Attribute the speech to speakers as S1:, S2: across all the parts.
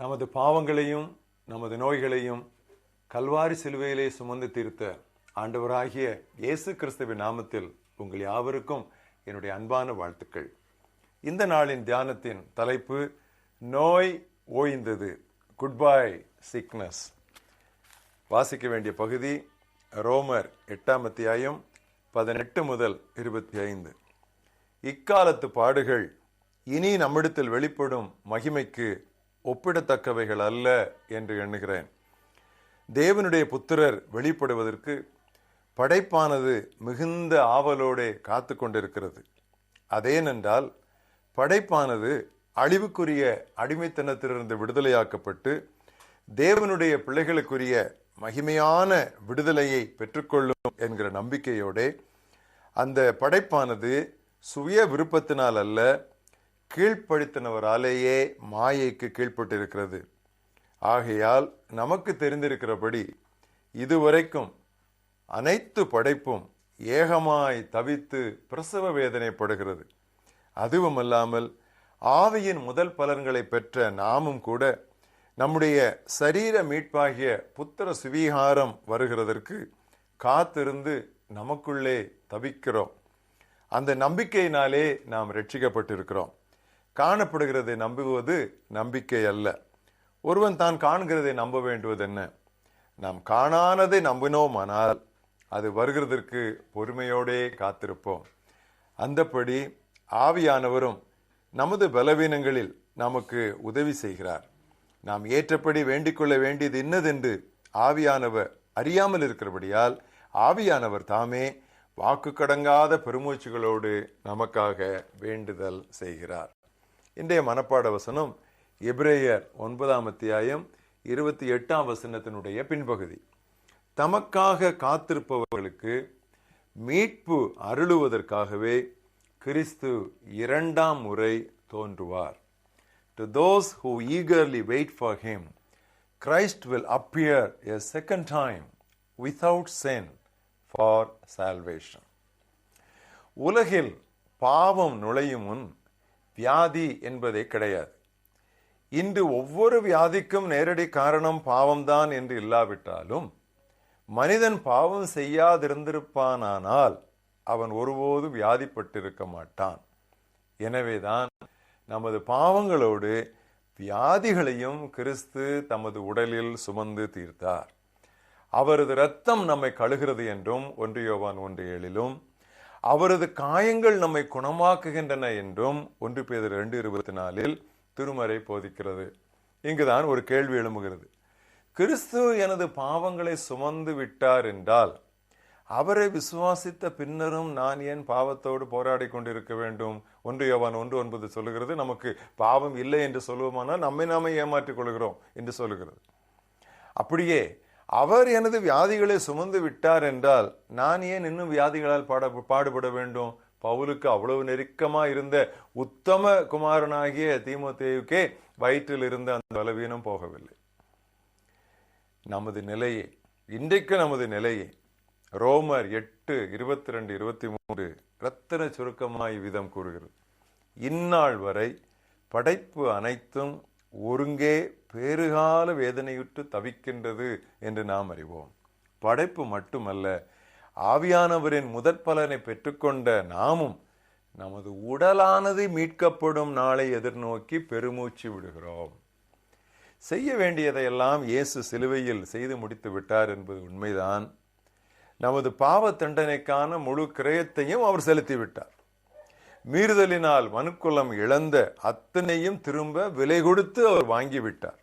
S1: நமது பாவங்களையும் நமது நோய்களையும் கல்வாரி சிலுவையிலே சுமந்து தீர்த்த ஆண்டவராகிய இயேசு கிறிஸ்துவின் நாமத்தில் உங்கள் யாவருக்கும் என்னுடைய அன்பான வாழ்த்துக்கள். இந்த நாளின் தியானத்தின் தலைப்பு நோய் ஓய்ந்தது குட் பை சிக்னஸ் வாசிக்க வேண்டிய பகுதி ரோமர் எட்டாம் அத்தியாயம் பதினெட்டு முதல் இருபத்தி ஐந்து இக்காலத்து பாடுகள் இனி நம்மிடத்தில் வெளிப்படும் மகிமைக்கு ஒப்பிடத்தக்கவைகள் அல்ல என்று எண்ணுகிறேன். தேவனுடைய புத்திரர் வெளிப்படுவதற்கு படைப்பானது மிகுந்த ஆவலோடே காத்து கொண்டிருக்கிறது. அதேனென்றால் படைப்பானது அழிவுக்குரிய அடிமைத்தனத்திலிருந்து விடுதலையாக்கப்பட்டு தேவனுடைய பிள்ளைகளுக்குரிய மகிமையான விடுதலையை பெற்றுக்கொள்ளும் என்கிற நம்பிக்கையோடே அந்த படைப்பானது சுய விருப்பத்தினால் அல்ல கீழ்ப்படுத்தினவராலேயே மாயைக்கு கீழ்ப்பட்டிருக்கிறது. ஆகையால் நமக்கு தெரிந்திருக்கிறபடி இதுவரைக்கும் அனைத்து படைப்பும் ஏகமாய் தவித்து பிரசவ வேதனைப்படுகிறது. அதுவுமல்லாமல் ஆவியின் முதல் பலன்களை பெற்ற நாமும் கூட நம்முடைய சரீர மீட்பாகிய புத்திர சுவீகாரம் வருகிறதற்கு காத்திருந்து நமக்குள்ளே தவிக்கிறோம். அந்த நம்பிக்கையினாலே நாம் ரட்சிக்கப்பட்டிருக்கிறோம். காணப்படுகிறதை நம்புவது நம்பிக்கை அல்ல. ஒருவன் தான் காண்கிறதை நம்ப வேண்டுவது என்ன? நாம் காணானதை நம்பினோமானால் அது வருகிறதற்கு பொறுமையோடே காத்திருப்போம். அந்தப்படி ஆவியானவரும் நமது பலவீனங்களில் நமக்கு உதவி செய்கிறார். நாம் ஏற்றபடி வேண்டிக்கொள்ள வேண்டியது இன்னதென்று ஆவியானவர் அறியாமல் இருக்கிறபடியால் ஆவியானவர் தாமே வாக்கு கடங்காத பெருமூச்சுகளோடு நமக்காக வேண்டுதல் செய்கிறார். இன்றைய மனப்பாட வசனம் எப்ரேயர் ஒன்பதாம் அத்தியாயம் இருபத்தி எட்டாம் வசனத்தினுடைய பின்பகுதி. தமக்காக காத்திருப்பவர்களுக்கு மீட்பு அருளுவதற்காகவே கிறிஸ்து இரண்டாம் முறை தோன்றுவார். To those who eagerly wait for him Christ will appear a second time without sin for salvation உலகில் பாவம் நுழையும் முன் வியாதி என்பதே கிடையாது. இன்று ஒவ்வொரு வியாதிக்கும் நேரடி காரணம் பாவம்தான் என்று இல்லாவிட்டாலும் மனிதன் பாவம் செய்யாதிருந்திருப்பானானால் அவன் ஒருபோது வியாதிப்பட்டிருக்க மாட்டான். எனவேதான் நமது பாவங்களோடு வியாதிகளையும் கிறிஸ்து தமது உடலில் சுமந்து தீர்த்தார். அவரது இரத்தம் நம்மை கழுகிறது என்றும் ஒன்றியோவான் ஒன்று ஏழிலும் அவரது காயங்கள் நம்மை குணமாக்குகின்றன என்றும் ஒன்று பேர் ரெண்டு இருபத்தி நாலில் திருமறை போதிக்கிறது. இங்குதான் ஒரு கேள்வி எழும்புகிறது. கிறிஸ்து எனது பாவங்களை சுமந்து விட்டார் என்றால் அவரை விசுவாசித்த பின்னரும் நான் ஏன் பாவத்தோடு போராடி கொண்டிருக்க வேண்டும்? ஒன்று யோவான் ஒன்று ஒன்பது சொல்லுகிறது நமக்கு பாவம் இல்லை என்று சொல்லுவோமானால் நம்மை நாமே ஏமாற்றிக் கொள்கிறோம் என்று சொல்லுகிறது. அப்படியே அவர் எனது வியாதிகளை சுமந்து விட்டார் என்றால் நான் ஏன் இன்னும் வியாதிகளால் பாட பாடுபட வேண்டும்? பவுலுக்கு அவ்வளவு நெருக்கமா இருந்த உத்தம குமாரனாகிய தீமோத்தேயுக்கே வயிற்றில் இருந்த அந்த பலவீனம் போகவில்லை. நமது நிலையை இன்றைக்கு நமது நிலையை ரோமர் எட்டு இருபத்தி ரெண்டு இருபத்தி மூன்று ரத்தன சுருக்கமாய் விதம் கூறுகிறது. இந்நாள் வரை படைப்பு அனைத்தும் ஒருங்கே பேறுகால வேதனையுற்று தவிக்கின்றது என்று நாம் அறிவோம். படைப்பு மட்டுமல்ல ஆவியானவரின் முதற் பலனை பெற்றுக்கொண்ட நாமும் நமது உடலானது மீட்கப்படும் நாளை எதிர்நோக்கி பெருமூச்சு விடுகிறோம். செய்ய வேண்டியதையெல்லாம் இயேசு சிலுவையில் செய்து முடித்து விட்டார் என்பது உண்மைதான். நமது பாவ தண்டனைக்கான முழு கிரயத்தையும் அவர் செலுத்திவிட்டார் மீறுதலினால் மனுக்குலம் இழந்த அத்தனையும் திரும்ப விலை கொடுத்து அவர் வாங்கிவிட்டார்.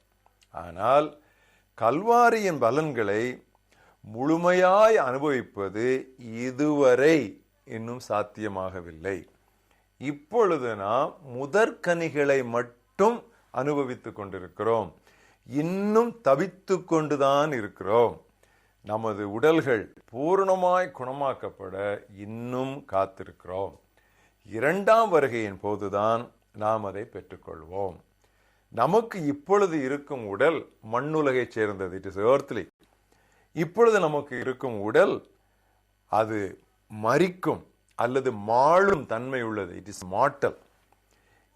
S1: ஆனால் கல்வாரியின் பலன்களை முழுமையாய் அனுபவிப்பது இதுவரை இன்னும் சாத்தியமாகவில்லை. இப்பொழுது நாம் முதற்கனிகளை மட்டும் அனுபவித்து கொண்டிருக்கிறோம். இன்னும் தவித்து கொண்டுதான் இருக்கிறோம். நமது உடல்கள் பூர்ணமாய் குணமாக்கப்பட இன்னும் காத்திருக்கிறோம். இரண்டாம் வருகையின் போதுதான் நாம் அதை பெற்றுக்கொள்வோம். நமக்கு இப்பொழுது இருக்கும் உடல் மண்ணுலகை சேர்ந்தது. இட் இஸ் ஏர்த்லி இப்பொழுது நமக்கு இருக்கும் உடல் அது மறிக்கும் அல்லது மாளும் தன்மை உள்ளது. இட் இஸ் மாட்டல்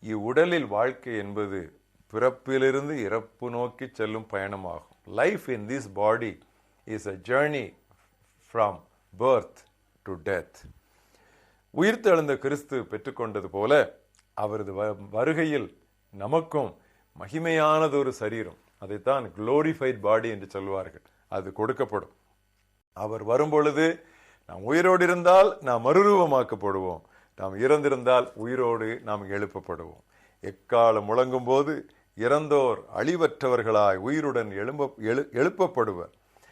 S1: இவ்வுடலில் வாழ்க்கை என்பது பிறப்பிலிருந்து இறப்பு நோக்கி செல்லும் பயணமாகும். Life in this body is a journey from birth to death உயிர்த்தெழுந்த கிறிஸ்து பெற்றுக்கொண்டது போல அவரது வ- வருகையில் நமக்கும் மகிமையானதொரு சரீரம். அதைத்தான் குளோரிஃபைட் பாடி என்று சொல்வார்கள் அது கொடுக்கப்படும். அவர் வரும்பொழுது நாம் உயிரோடு இருந்தால் நாம் மறுரூபமாக்கப்படுவோம். நாம் இறந்திருந்தால் உயிரோடு நாம் எழுப்பப்படுவோம். எக்காலம் முழங்கும் போது இறந்தோர் அழிவற்றவர்களாய் உயிருடன் எழும்ப எழு எழுப்பப்படுவர்.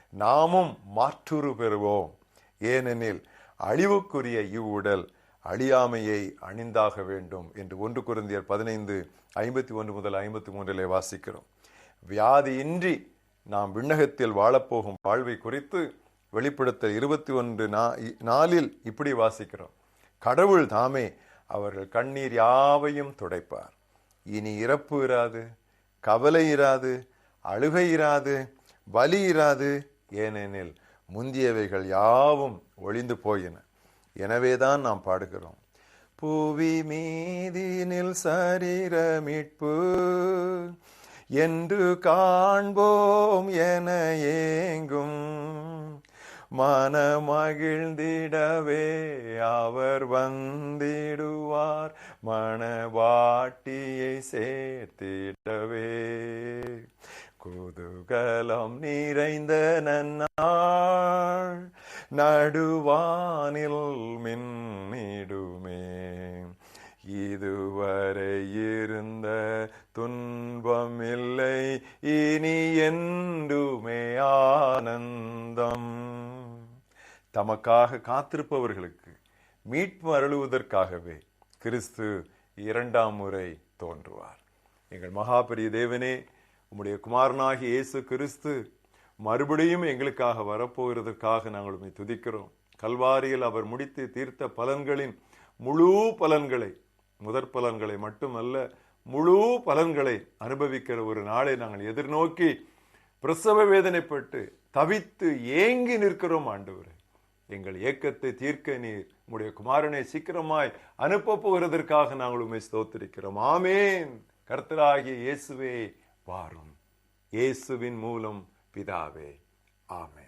S1: நாமும் மாற்றுரு பெறுவோம். ஏனெனில் அழிவுக்குரிய இவ்வுடல் அழியாமையை அணிந்தாக வேண்டும் என்று ஒன்று குருந்தியர் பதினைந்து ஐம்பத்தி ஒன்று முதல் ஐம்பத்தி மூன்றிலே வாசிக்கிறோம். வியாதியின்றி நாம் விண்ணகத்தில் வாழப்போகும் வாழ்வை குறித்து வெளிப்படுத்த இருபத்தி ஒன்று நாளில் இப்படி வாசிக்கிறோம். கடவுள் தாமே அவர்கள் கண்ணீர் யாவையும் துடைப்பார். இனி இறப்பு இராது கவலை இராது அழுகை இராது வலி இராது ஏனெனில் முந்தியவைகள் யாவும் ஒளிந்து போயின. எனவேதான் நாம் பாடுகிறோம். புவி மீதினில் சரீரமிட்பு என்று காண்போம் என ஏங்கும். மனமகிழ்ந்திடவே அவர் வந்திடுவார். மனவாட்டியை சேர்த்திடவே. குதூகலம் நிறைந்த நன்னாள் நடுவானில் மின்னிடுமே. இதுவரை இருந்த துன்பம் இல்லை இனி என்றுமே ஆனந்தம். தமக்காக காத்திருப்பவர்களுக்கு மீட்பு அருளுவதற்காகவே கிறிஸ்து இரண்டாம் முறை தோன்றுவார். எங்கள் மகாபெரிய தேவனே உம்முடைய குமாரனாகி இயேசு கிறிஸ்து மறுபடியும் எங்களுக்காக வரப்போகிறதற்காக நாங்கள் உண்மை துதிக்கிறோம். கல்வாரியில் அவர் முடித்து தீர்த்த பலன்களின் முழு பலன்களை முதற் பலன்களை மட்டுமல்ல முழு பலன்களை அனுபவிக்கிற ஒரு நாளை நாங்கள் எதிர்நோக்கி பிரசவ வேதனைப்பட்டு தவித்து ஏங்கி நிற்கிறோம் ஆண்டவரே. எங்கள் ஏக்கத்தை தீர்க்க நீர் உம்முடைய குமாரனை சீக்கிரமாய் அனுப்ப போகிறதற்காக நாங்கள் உண்மை ஸ்தோத்திருக்கிறோம். ஆமேன். கர்த்தராகிய இயேசுவே வாரும் இயேசுவின் மூலம் பிதாவே ஆமே